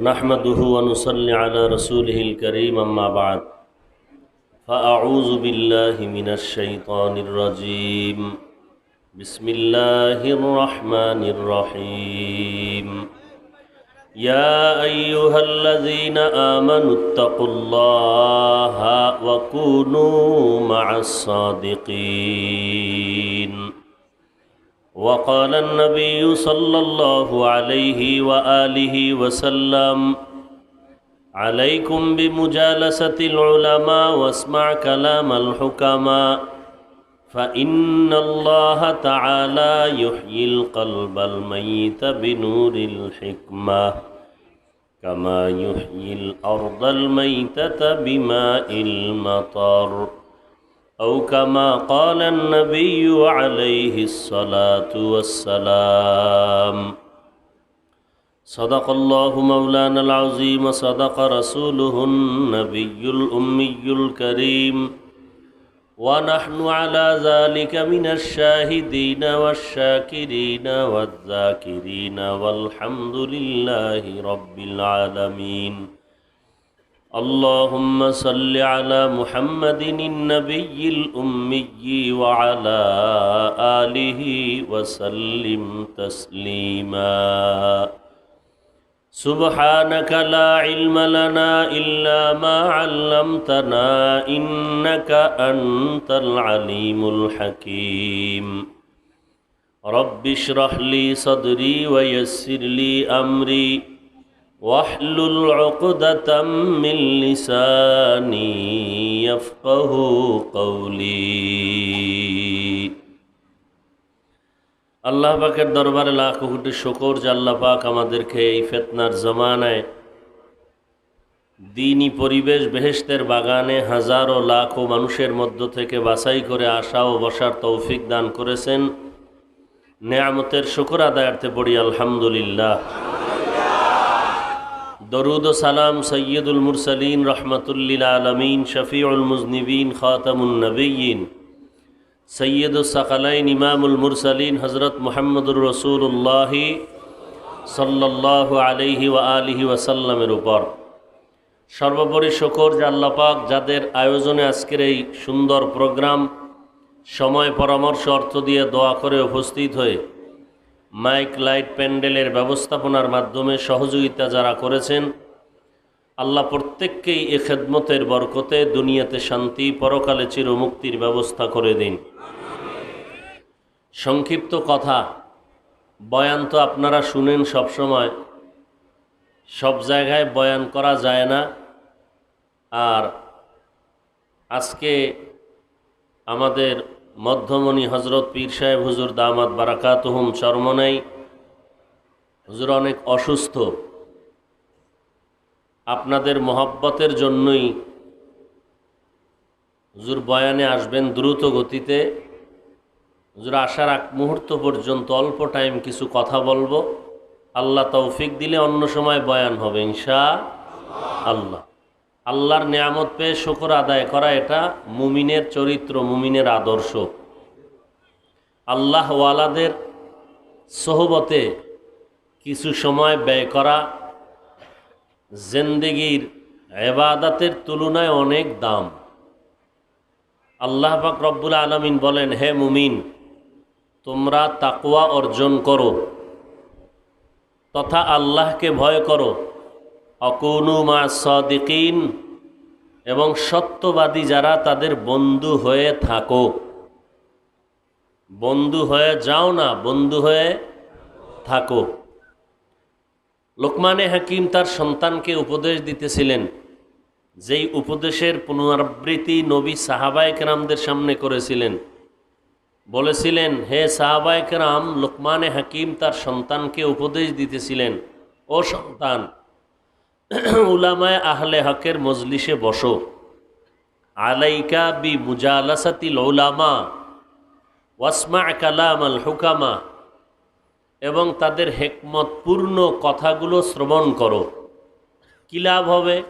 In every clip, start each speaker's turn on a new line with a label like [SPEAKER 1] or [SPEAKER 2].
[SPEAKER 1] نحمده ونصلي على رسوله الكريم أما بعد فأعوذ بالله من الشيطان الرجيم بسم الله الرحمن الرحيم يا أيها الذين آمنوا اتقوا الله وكونوا مع الصادقين وقال النبي صلى الله عليه وآله وسلم عليكم بمجالسة العلماء واسمع كلام الحكماء فإن الله تعالى يحيي القلب الميت بنور الحكمة كما يحيي الأرض الميتة بماء المطر. أو كما قال النبي عليه الصلاة والسلام. صدق الله مولانا العظيم صدق رسوله النبي الأمي الكريم. ونحن على ذلك من الشاهدين والشاكرين والذاكرين والحمد لله رب العالمين. اللهم صل على محمد النبي الأمي وعلى آله وسلم تسليما سبحانك لا علم لنا إلا ما علمتنا إنك أنت العليم الحكيم رب اشرح لي صدري ويسر لي أمري واحلل عقدة من لساني يفقه قولي আল্লাহ পাকের দরবারে লাখ কোটি শকর যে আল্লাহ পাক আমাদেরকে এই ফেতনার জমানায় দিনই পরিবেশ বেহেশতের বাগানে হাজারো লাখো মানুষের মধ্য থেকে বাছাই করে আসা ও বসার তৌফিক দান করেছেন নেয়ামতের শুকর আদায়ার্থে পড়ি আলহামদুলিল্লাহ দরুদ সালাম সৈয়দুল মুরসালিন রহমতুল্লিল আলমিন, শফিউল মুজনিবিন, খাতামুন নবীন সৈয়দুসাকালাইন ইমামুল মুরসালিন হজরত মোহাম্মদুর রসুল্লাহ সাল্লাহ আলিহি ওয়া আলিহি ওয়াসাল্লামের উপর। সর্বোপরি শকর জাল্লাপাক যাদের আয়োজনে আজকের এই সুন্দর প্রোগ্রাম, সময় পরামর্শ অর্থ দিয়ে দোয়া করে উপস্থিত হয়ে মাইক লাইট প্যান্ডেলের ব্যবস্থাপনার মাধ্যমে সহযোগিতা যারা করেছেন, আল্লাহ প্রত্যেককেই এ খেদমতের বরকতে দুনিয়াতে শান্তি, পরকালে চিরমুক্তির ব্যবস্থা করে দিন। সংক্ষিপ্ত কথা, বয়ান তো আপনারা শুনেন সবসময়, সব জায়গায় বয়ান করা যায় না। আর আজকে আমাদের মধ্যমণি হজরত পীর সাহেব হুজুর দামাত বারাকাতহুম চরমনাই। হুজুর অনেক অসুস্থ। আপনাদের মহব্বতের জন্যই হুজুর বয়ানে আসবেন দ্রুত গতিতে। হুজুর আসার এক মুহূর্ত পর্যন্ত অল্প টাইম কিছু কথা বলব। আল্লাহ তৌফিক দিলে অন্য সময় বয়ান হবে, ইনশা আল্লাহ। আল্লাহর নিয়ামত পেয়ে শুকর আদায় করা এটা মুমিনের চরিত্র, মুমিনের আদর্শ। আল্লাহ ওয়ালাদের সহবতে কিছু সময় ব্যয় করা জিন্দগির এবাদাতের তুলনায় অনেক দাম। আল্লাহ পাক রব্বুল আলমিন বলেন, হে মুমিন, তোমরা তাকুয়া অর্জন করো, তথা আল্লাহকে ভয় করো অকুনু মা সদিকিন, এবং সত্যবাদী যারা তাদের বন্ধু হয়ে থাকো। বন্ধু হয়ে যাও না, বন্ধু হয়ে থাকো। লোকমানে হাকিম তার সন্তানকে উপদেশ দিতেছিলেন, যেই উপদেশের পুনরাবৃত্তি নবী সাহাবায়করামদের সামনে করেছিলেন। বলেছিলেন, হে সাহাবায়করাম লোকমানে হাকিম তার সন্তানকে উপদেশ দিতেছিলেন, ও সন্তান উলামায় আহলে হকের মজলিসে বসো। আলাইকা বি মুজালাসাতিল ওলামা ওয়াসমা কালাম আল হুকামা, এবং তাদের হেকমতপূর্ণ কথাগুলো শ্রবণ করো। কী লাভ হবে?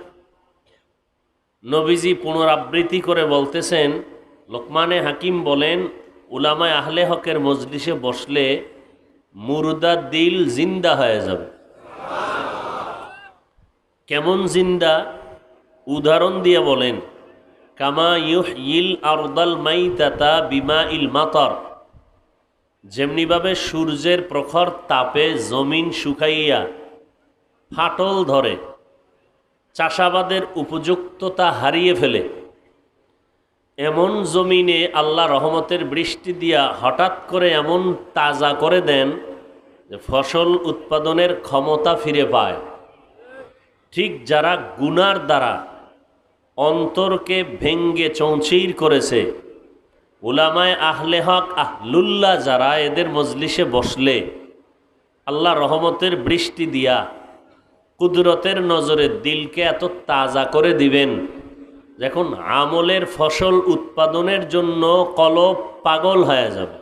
[SPEAKER 1] নবীজি পুনরাবৃত্তি করে বলতেছেন, লোকমানে হাকিম বলেন, উলামায় আহলে হকের মজলিসে বসলে মুর্দা দিল জিন্দা হয়ে যাবে। কেমন জিন্দা? উদাহরণ দিয়ে বলেন, কামা ইউহ ইল আরদাল মাইতাতা বিমা ইল মাতর। যেমনিভাবে সূর্যের প্রখর তাপে জমিন শুকাইয়া ফাটল ধরে, চাষাবাদের উপযুক্ততা হারিয়ে ফেলে। এমন জমিনে আল্লাহ রহমতের বৃষ্টি দিয়া হঠাৎ করে এমন তাজা করে দেন যে ফসল উৎপাদনের ক্ষমতা ফিরে পায়। ঠিক যারা গুনার দ্বারা অন্তরকে ভেঙ্গে চৌচির করেছে, উলামায় আহলে হক, আহলুল্লাহ যারা এদের মজলিসে বসলে, আল্লাহ রহমতের বৃষ্টি দিয়া কুদরতের নজরে দিলকে এত তাজা করে দিবেন, যখন আমলের ফসল উৎপাদনের জন্য কলব পাগল হয়ে যাবে।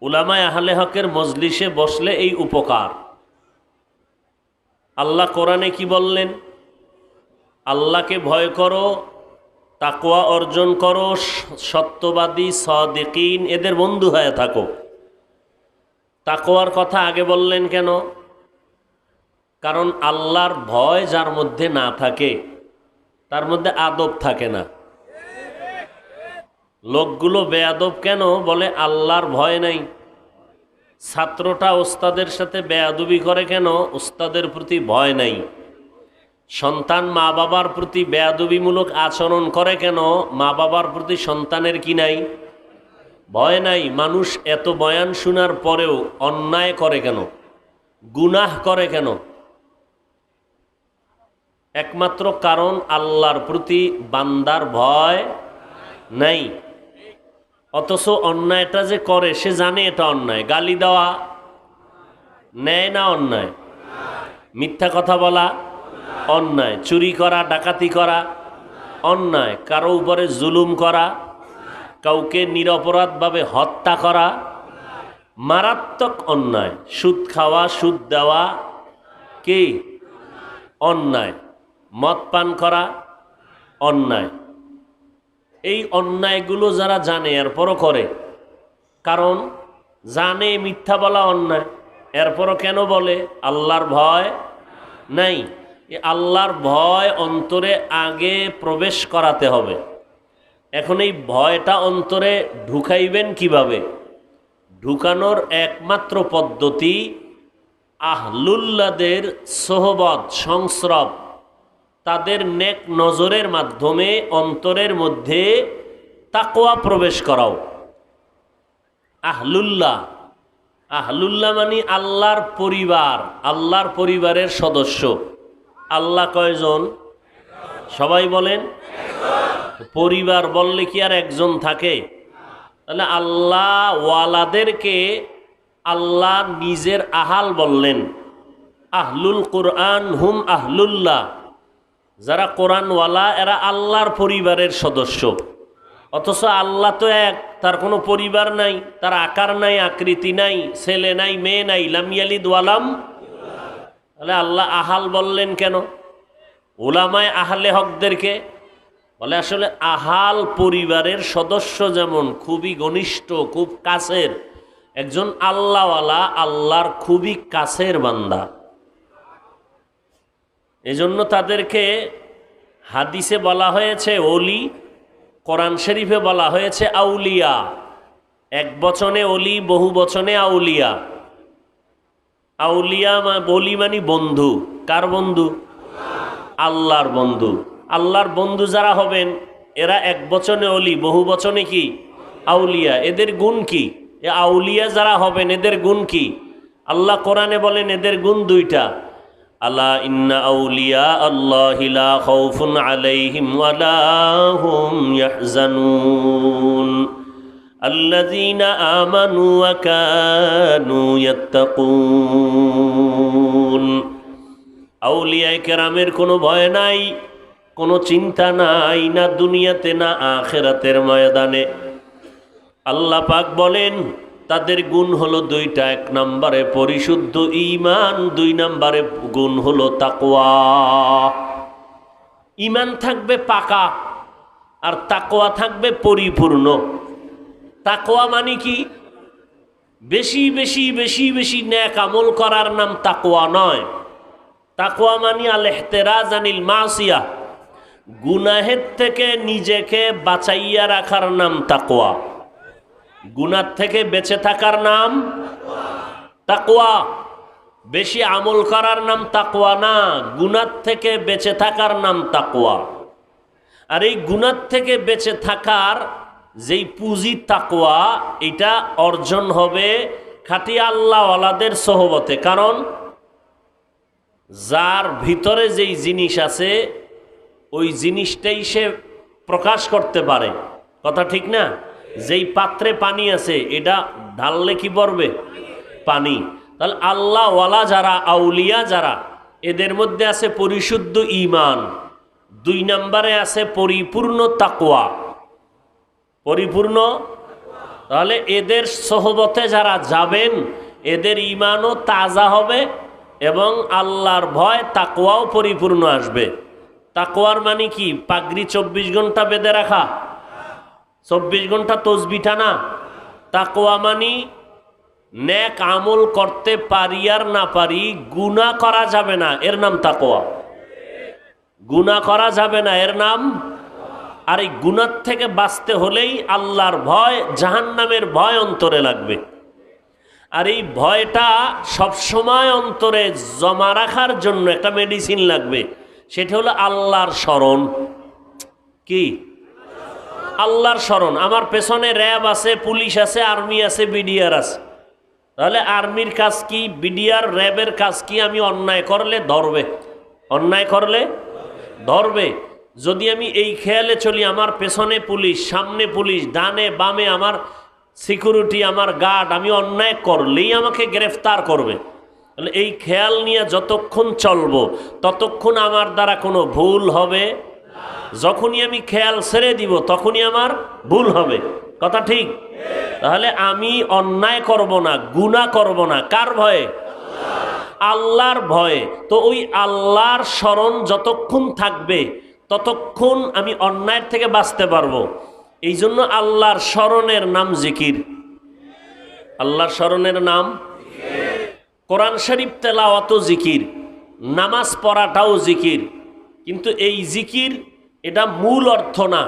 [SPEAKER 1] উলামায় আহলে হকের মজলিসে বসলে এই উপকার। আল্লাহ কোরআনে কি বললেন? আল্লাহকে ভয় করো তাকোয়া অর্জন করো, সত্যবাদী, সদিকিন, এদের বন্ধু হয়ে থাকো। তাকোয়ার কথা আগে বললেন কেন? কারণ আল্লাহর ভয় যার মধ্যে না থাকে, তার মধ্যে আদব থাকে না। লোকগুলো বেয়াদব কেন? বলে আল্লাহর ভয় নাই। ছাত্রটা ওস্তাদের সাথে বেয়াদুবি করে কেন? ওস্তাদের প্রতি ভয় নাই। সন্তান মা বাবার প্রতি বেয়াদবিমূলক আচরণ করে কেন? মা বাবার প্রতি সন্তানের কি নাই? ভয় নাই। মানুষ এত বয়ান শোনার পরেও অন্যায় করে কেন? গুনাহ করে কেন? একমাত্র কারণ আল্লাহর প্রতি বান্দার ভয় নাই। অথচ অন্যায়টা যে করে, সে জানে এটা অন্যায়। গালি দেওয়া নেয় না অন্যায়? মিথ্যা কথা বলা অন্যায়। চুরি করা, ডাকাতি করা অন্যায়। কারও উপরে জুলুম করা, কাউকে নিরপরাধভাবে হত্যা করা মারাত্মক অন্যায়। সুদ খাওয়া, সুদ দেওয়া কি? অন্যায়। মদ পান করা অন্যায়। এই অন্যায়গুলো যারা জানে, এরপরও করে। কারণ জানে মিথ্যা বলা অন্যায়। এরপরও কেন বলে? আল্লাহর ভয় নাই। আল্লাহর ভয় অন্তরে আগে প্রবেশ করাতে হবে। এখন এই ভয়টা অন্তরে ঢুকাইবেন কীভাবে? ঢুকানোর একমাত্র পদ্ধতি আহলুল্লাদের সোহবত, সংস্রব। তাদের নেক নজরের মাধ্যমে অন্তরের মধ্যে তাকোয়া প্রবেশ করাও। আহলুল্লাহ। আহলুল্লাহ মানে আল্লাহর পরিবার, আল্লাহর পরিবারের সদস্য। আল্লাহ কয়জন? সবাই বলেন? পরিবার বললে কি আর একজন থাকে? তাহলে আল্লাহ ওয়ালাদেরকে আল্লাহ নিজের আহাল বললেন। আহলুল কোরআন হুম আহলুল্লাহ। যারা কোরআনওয়ালা, এরা আল্লাহর পরিবারের সদস্য। অথচ আল্লাহ তো এক, তার কোনো পরিবার নাই, তার আকার নাই, আকৃতি নাই, ছেলে নাই, মেয়ে নাই লামিয়ালিদ ওয়ালাম তাহলে আল্লাহ আহাল বললেন কেন? ওলামায় আহালে হকদেরকে বলে, আসলে আহাল পরিবারের সদস্য যেমন খুবই ঘনিষ্ঠ, খুব কাছের, একজন আল্লাহওয়ালা আল্লাহর খুবই কাছের বান্দা। এজন্য তাদেরকে হাদিসে বলা হয়েছে অলি কোরআন শরীফে বলা হয়েছে, আউলিয়া। এক বচনে অলি বহু বচনে আউলিয়া। আউলিয়া বলি মানি বন্ধু। কার বন্ধু? আল্লাহর বন্ধু। আল্লাহর বন্ধু যারা হবেন, এরা এক বচনে অলি বহু বচনে কি? আউলিয়া। এদের গুণ কি? এ আউলিয়া যারা হবেন, এদের গুণ কি? আল্লাহ কোরআনে বলেন, এদের গুণ দুইটা। আল্লাহ ইন্না আউলিয়া আল্লাহ লা খাউফুন আলাইহিম ওয়ালা হুম ইয়াহজানুন الذين آمنوا وكانوا يتقون আউলিয়ায় কেরামের কোনো ভয় নাই কোনো চিন্তা নাই না দুনিয়াতে না আখেরাতের ময়দানে আল্লাহ পাক বলেন তাদের গুণ হলো দুইটা, এক নম্বরে পরিশুদ্ধ ইমান দুই নম্বরে গুণ হলো তাকোয়া ইমান থাকবে পাকা আর তাকোয়া থাকবে পরিপূর্ণ। তাকোয়া মানে কি? বেশি বেশি বেশি বেশি ন্যাক আমল করার নাম তাকোয়া নয়। তাকোয়া মানি আল আনিল মাসিয়া, গুনাহের থেকে নিজেকে বাঁচাইয়া রাখার নাম তাকোয়া গুনার থেকে বেঁচে থাকার নাম তাকোয়া বেশি আমল করার নাম তাকোয়া না, গুনার থেকে বেঁচে থাকার নাম তাকোয়া আর এই গুনার থেকে বেঁচে থাকার যেই পুঁজি তাকোয়া এটা অর্জন হবে খাটি আল্লাহওয়ালাদের সহবতে। কারণ যার ভিতরে যেই জিনিস আছে, ওই জিনিসটাই সে প্রকাশ করতে পারে। কথা ঠিক না? যেই পাত্রে পানি আছে, এটা ঢাললে কি পড়বে? পানি। তাহলে আল্লাহওয়ালা যারা, আউলিয়া যারা, এদের মধ্যে আছে পরিশুদ্ধ ইমান দুই নম্বরে আছে পরিপূর্ণ তাকোয়া পরিপূর্ণ? তাহলে এদের সহবতে যারা যাবেন, এদের ইমানও তাজা হবে এবং আল্লাহর ভয় তাকোয়াও পরিপূর্ণ আসবে। তাকোয়ার মানে কি? পাগড়ি চব্বিশ ঘণ্টা বেঁধে রাখা। চব্বিশ ঘণ্টা তসবিটা না তাকোয়া মানি ন্যাক আমল করতে পারি আর না পারি গুণা করা যাবে না। এর নাম তাকোয়া গুণা করা যাবে না, এর নাম? আর এই গুণার থেকে বাঁচতে হলেই আল্লাহর ভয়, জাহান্নামের ভয় অন্তরে লাগবে। আর এই ভয়টা সবসময় অন্তরে জমা রাখার জন্য একটা মেডিসিন লাগবে। সেটা হলো আল্লাহর স্মরণ। কি? আল্লাহর স্মরণ। আমার পেছনে র্যাব আছে, পুলিশ আছে, আর্মি আছে, বিডিআর আছে। তাহলে আর্মির কাজ কি, বিডিআর, র্যাবের কাজ কি? আমি অন্যায় করলে ধরবে। অন্যায় করলে ধরবে। যদি আমি এই খেয়ালে চলি, আমার পেছনে পুলিশ, সামনে পুলিশ, ডানে বামে আমার সিকিউরিটি, আমার গার্ড, আমি অন্যায় করলেই আমাকে গ্রেফতার করবে। তাহলে এই খেয়াল নিয়ে যতক্ষণ চলবো, ততক্ষণ আমার দ্বারা কোনো ভুল হবে যখনই আমি খেয়াল ছেড়ে দিব, তখনই আমার ভুল হবে। কথা ঠিক? তাহলে আমি অন্যায় করব না গুণা করব না। কার ভয়ে? আল্লাহর ভয়ে। তো ওই আল্লাহর স্মরণ যতক্ষণ থাকবে, ততক্ষণ আমি অন্যায়ের থেকে বাঁচতে পারব। এই জন্য আল্লাহর স্মরণের নাম জিকির। আল্লাহর স্মরণের নাম? কোরআন শরীফ তেলাওয়াতও জিকির, নামাজ পড়াটাও জিকির। কিন্তু এই জিকির এটা মূল অর্থ না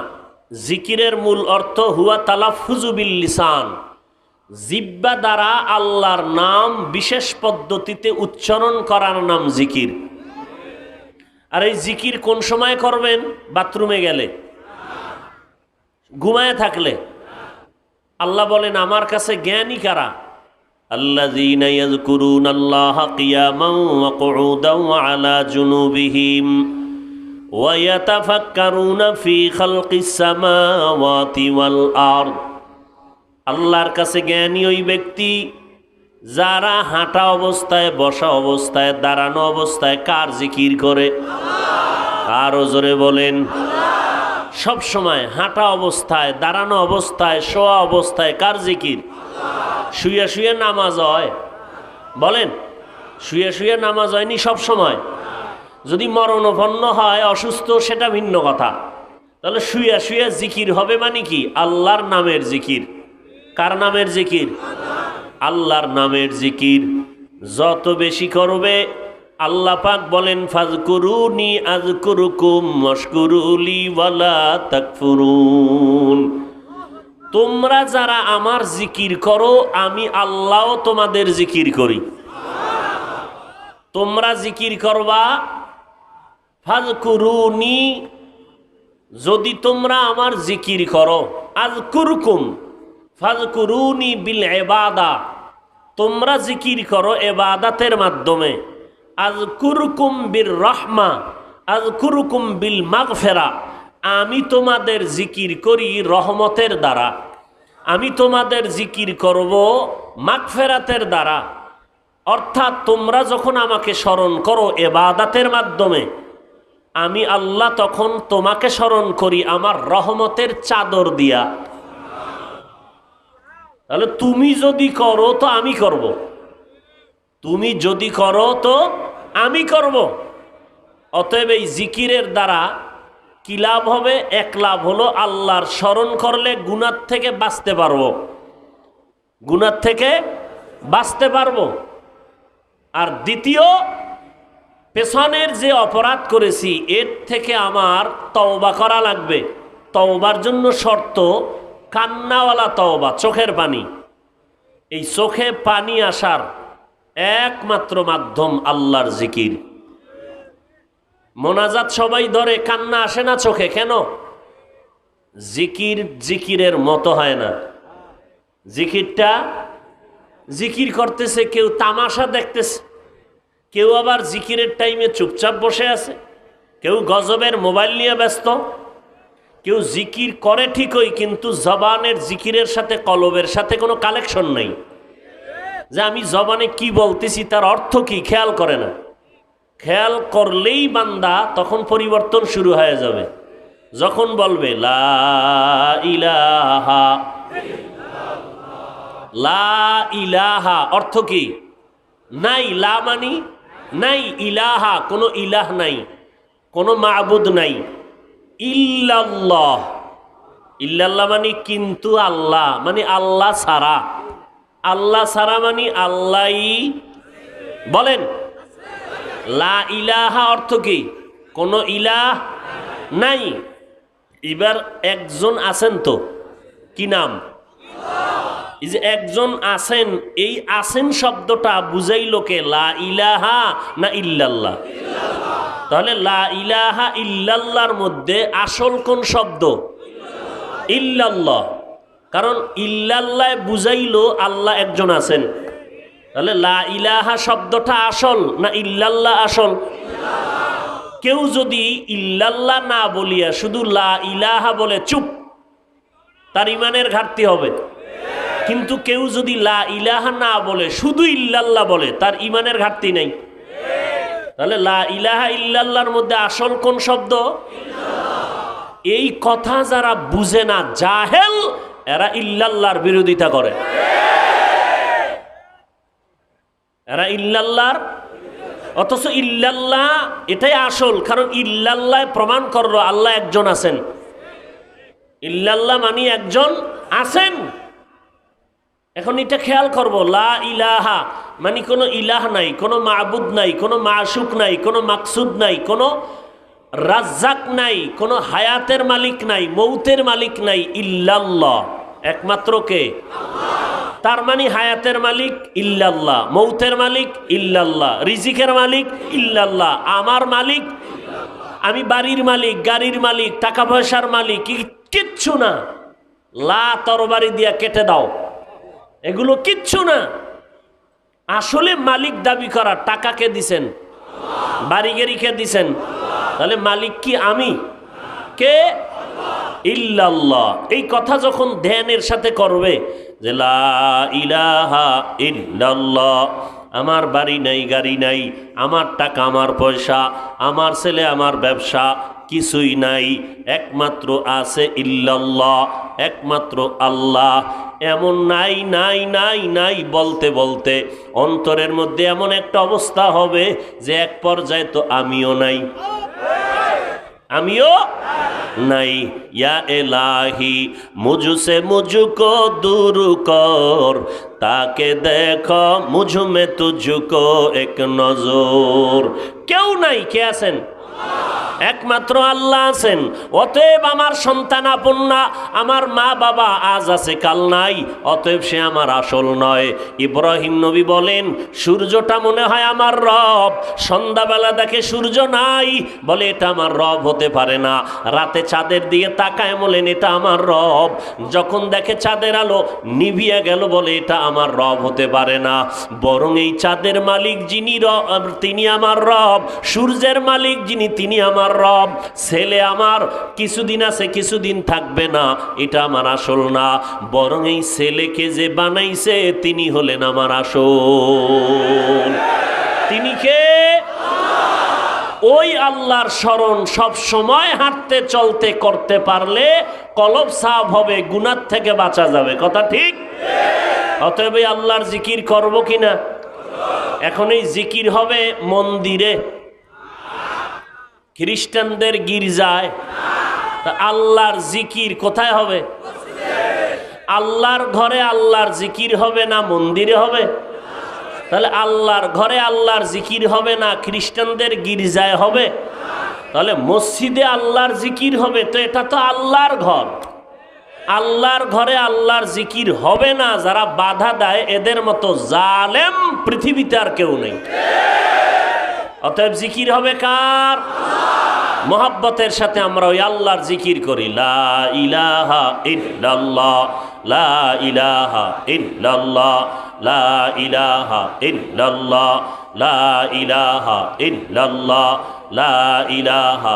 [SPEAKER 1] জিকিরের মূল অর্থ হুয়া তালাফুজুবিল লিসান জিব্বা দ্বারা আল্লাহর নাম বিশেষ পদ্ধতিতে উচ্চারণ করার নাম জিকির আর এই জিকির কোন সময় করবেন বাথরুমে গেলে ঘুমায় থাকলে আল্লাহ বলেন আমার কাছে জ্ঞানী কারা الذين يذكرون الله قياما وقعودا وعلى جنوبهم আল্লাহর কাছে জ্ঞানী ওই ব্যক্তি যারা হাঁটা অবস্থায়, বসা অবস্থায়, দাঁড়ানো অবস্থায় কার জিকির করে? কার জোরে বলেন, সব সময় হাঁটা অবস্থায়, দাঁড়ানো অবস্থায়, শোয়া অবস্থায় কার জিকির? শুয়ে শুয়ে নামাজ হয়। বলেন, শুয়ে শুয়ে নামাজ হয়নি সব সময়? যদি মরণপন্ন হয়, অসুস্থ, সেটা ভিন্ন কথা। তাহলে শুয়ে শুয়ে জিকির হবে মানে কি? আল্লাহর নামের জিকির। কার নামের জিকির? আল্লাহর নামের জিকির। যত বেশি করবে, আল্লাহ পাক বলেন ফাজকুরুনি আজকুরুকুম মশকুরুলি ওয়ালা তাকফুরুন। তোমরা যারা আমার জিকির করো, আমি আল্লাহ তোমাদের জিকির করি। তোমরা জিকির করবা ফাজকুরুনি, যদি তোমরা আমার জিকির করো। আজকুরকুম, ফাজকুরুনি বিল এবাদা তোমরা জিকির করো এবাদাতের মাধ্যমে। আজকুরকুম বিল রহমা, আজকুরকুম বিল মাগফেরা। আমি তোমাদের জিকির করি রহমতের দ্বারা। আমি তোমাদের জিকির করব মাগফেরাতের দ্বারা। অর্থাৎ তোমরা যখন আমাকে স্মরণ করো এবাদাতের মাধ্যমে আমি আল্লাহ তখন তোমাকে স্মরণ করি আমার রহমতের চাদর দিয়া তাহলে তুমি যদি করো তো আমি করব। তুমি যদি করো তো আমি করব। অতএব এই জিকিরের দ্বারা কি লাভ হবে এক লাভ হলো আল্লাহর স্মরণ করলে গুনার থেকে বাঁচতে পারব গুনার থেকে বাঁচতে পারব আর দ্বিতীয় পেছনের যে অপরাধ করেছি, এর থেকে আমার তওবা করা লাগবে। তওবার জন্য শর্ত, কান্নাওয়ালা তওবা, চোখের পানি। এই চোখে পানি আসার একমাত্র মাধ্যম আল্লাহর জিকির। মোনাজাত সবাই ধরে, কান্না আসে না চোখে, কেন? জিকির জিকিরের মতো হয় না। জিকিরটা, জিকির করতেছে, কেউ তামাশা দেখতেছে। কেউ আবার জিকিরের টাইমে চুপচাপ বসে আছে? কেউ গজবের মোবাইল নিয়ে ব্যস্ত? কেউ জিকির করে ঠিকই, কিন্তু জবানের জিকিরের সাথে কলবের সাথে কোনো কালেকশন নেই। যে আমি জবানে কি বলতেছি, তার অর্থ কি খেয়াল করে না। খেয়াল করলেই বান্দা তখন পরিবর্তন শুরু হয়ে যাবে। যখন বলবে, লা ইলাহা লা ইলাহা অর্থ কি? নাই, লা মানি নাই ইলাহা, কোনো ইলাহ নাই, কোনো মাবুদ নাই। ইল্লাল্লাহ। ইল্লাল্লাহ মানে কিন্তু আল্লাহ মানে আল্লাহ ছাড়া। আল্লাহ ছাড়া মানে আল্লাহই বলেন। লা ইলাহা অর্থ কি? কোনো ইলাহ নাই। এবার একজন আছেন তো, কি নাম? যে একজন আছেন, এই আছেন শব্দটা বুঝাই লোকে লা ইলাহা না ইল্লাল্লাহ? তাহলে লা ইলাহা ইল্লাল্লাহর মধ্যে আসল কোন শব্দ? ইল্লাল্লাহ। কারণ ইল্লাল্লাহ বুঝাইলো আল্লাহ একজন আছেন। তাহলে লা ইলাহা শব্দটা আসল না ইল্লাল্লাহ আসল? কেউ যদি ইল্লাল্লাহ না বলিয়া শুধু লা ইলাহা বলে চুপ, তার ইমানের ঘাটতি হবে। কিন্তু কেউ যদি লা ইলাহা না বলে, শুধু ইল্লাল্লাহ বলে, তার ইমানের ঘাটতি নেই। তাহলে লা ইলাহা ইল্লাল্লাহর মধ্যে আসল কোন শব্দ? এই কথা যারা বুঝে না, জাহেল, এরা ইল্লাল্লাহর বিরোধিতা করে। এরা ইল্লাল্লাহর, অথচ ইল্লাল্লাহ এটাই আসল, কারণ ইল্লাল্লাহ প্রমাণ করল, আল্লাহ একজন আছেন। ইল্লাল্লাহ মানি একজন আছেন। এখন এটা খেয়াল করব, লা ইলাহা মানে কোনো ইলাহ নাই, কোনো মাবুদ নাই, কোনো মাসুক নাই, কোনো মাকসুদ নাই, কোনো রাজ্জাক নাই, কোনো হায়াতের মালিক নাই, মৌতের মালিক নাই, ইল্লাল্লাহ। একমাত্র কে? তার মানে হায়াতের মালিক ইল্লাল্লাহ, মৌতের মালিক ইল্লাল্লাহ, রিজিকের মালিক ইল্লাল্লাহ, আমার মালিক আমি বাড়ির মালিক, গাড়ির মালিক, টাকা পয়সার মালিক কিচ্ছু না। লা তরবারি দিয়া কেটে দাও। এগুলো কিচ্ছু না। আসলে মালিক দাবি করা, টাকা কে দিছেন? বাড়ি গাড়ি কে দিছেন? তাহলে মালিক কি আমি? কে? ইল্লাল্লাহ। এই কথা যখন ধ্যানের সাথে করবে যে ইলাহা আমার বাড়ি নাই, গাড়ি নাই, আমার টাকা, আমার পয়সা, আমার ছেলে, আমার ব্যবসা কিছুই নাই, একমাত্র আছে ইল্লাল্লাহ, একমাত্র আল্লাহ। এমন নাই নাই নাই নাই বলতে বলতে অন্তরের মধ্যে এমন একটা অবস্থা হবে যে এক পর্যায়ে তো আমিও নাই। আমিও নাই। ইয়া এলাহি মুঝসে মুঝকো দূর কর, তাকে দেখো মুঝ মে তুঝকো এক নজর। কেউ নাই, কে আছেন? একমাত্র আল্লাহ আছেন। অতএব আমার সন্তান আপন না, আমার মা বাবা আজ আছে, কাল নাই, অতএব সে আমার আসল নয়। ইব্রাহিম নবী বলেন, সূর্যটা মনে হয় আমার রব। সন্ধ্যাবেলা দেখে সূর্য নাই, বলে এটা আমার রব হতে পারে না। রাতে চাঁদের দিকে তাকায় বলেন, এটা আমার রব। যখন দেখে চাঁদের আলো নিভিয়ে গেল বলে, এটা আমার রব হতে পারে না। বরং এই চাঁদের মালিক যিনি তিনি আমার রব। সূর্যের মালিক যিনি, তিনি আমার রব, ছেলে আমার, কিছুদিন আছে, কিছুদিন থাকবে না, এটা আমার আসল না। বরং এই ছেলেকে যে বানাইছে, তিনি হলেন আমার আসল। তিনি কে? ওই আল্লাহর স্মরণ সব সময় হাঁটতে, চলতে, করতে পারলে কলব সাফ হবে গুনার থেকে বাঁচা যাবে। কথা ঠিক? অতএব আল্লাহর জিকির করব কিনা? এখন এই জিকির হবে মন্দিরে। খ্রিস্টানদের গির্জায়। আল্লাহর জিকির কোথায় হবে? আল্লাহর ঘরে আল্লাহর জিকির হবে না মন্দিরে হবে? তাহলে আল্লাহর ঘরে আল্লাহর জিকির হবে না খ্রিস্টানদের গির্জায় হবে? তাহলে মসজিদে আল্লাহর জিকির হবে, তো এটা তো আল্লাহর ঘর। আল্লাহর ঘরে আল্লাহর জিকির হবে না, যারা বাধা দেয়, এদের মতো জালেম পৃথিবীতে আর কেউ নেই। অতএব জিকির হবে কার? মোহাব্বতের সাথে আমরা ওই আল্লাহর জিকির করি, লা ইলাহা লা ইলাহা লা ইলাহা লা ইলাহা লা ইলাহা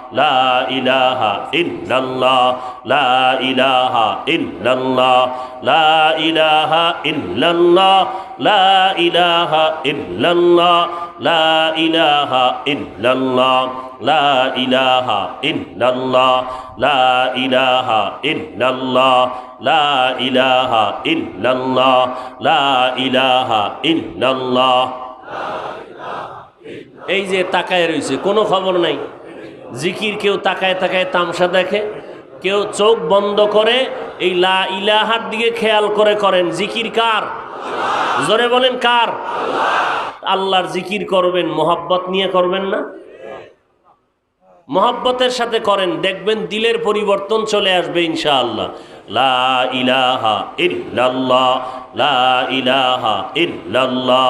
[SPEAKER 1] লা ইলাহা লা ইলাহা লা ইলাহা লা ইলাহা লা ইলাহা লা ইলাহা লা ইলাহা লা ইলাহা লা ইলাহা এই যে তাকায় রয়েছে, কোনো খবর নাই। জিকির কেউ তাকায় তাকায় তামসা দেখে, কেউ চোখ বন্ধ করে এই লা ইলাহার দিকে খেয়াল করে করেন, জিকির কার? জোরে বলেন কার? আল্লাহর জিকির করবেন, মোহাব্বত নিয়ে করবেন না। মহাব্বতের সাথে করেন, দেখবেন দিলের পরিবর্তন চলে আসবে ইনশাআল্লাহ। লা ইলাহা ইল্লাল্লাহ, লা ইলাহা ইল্লাল্লাহ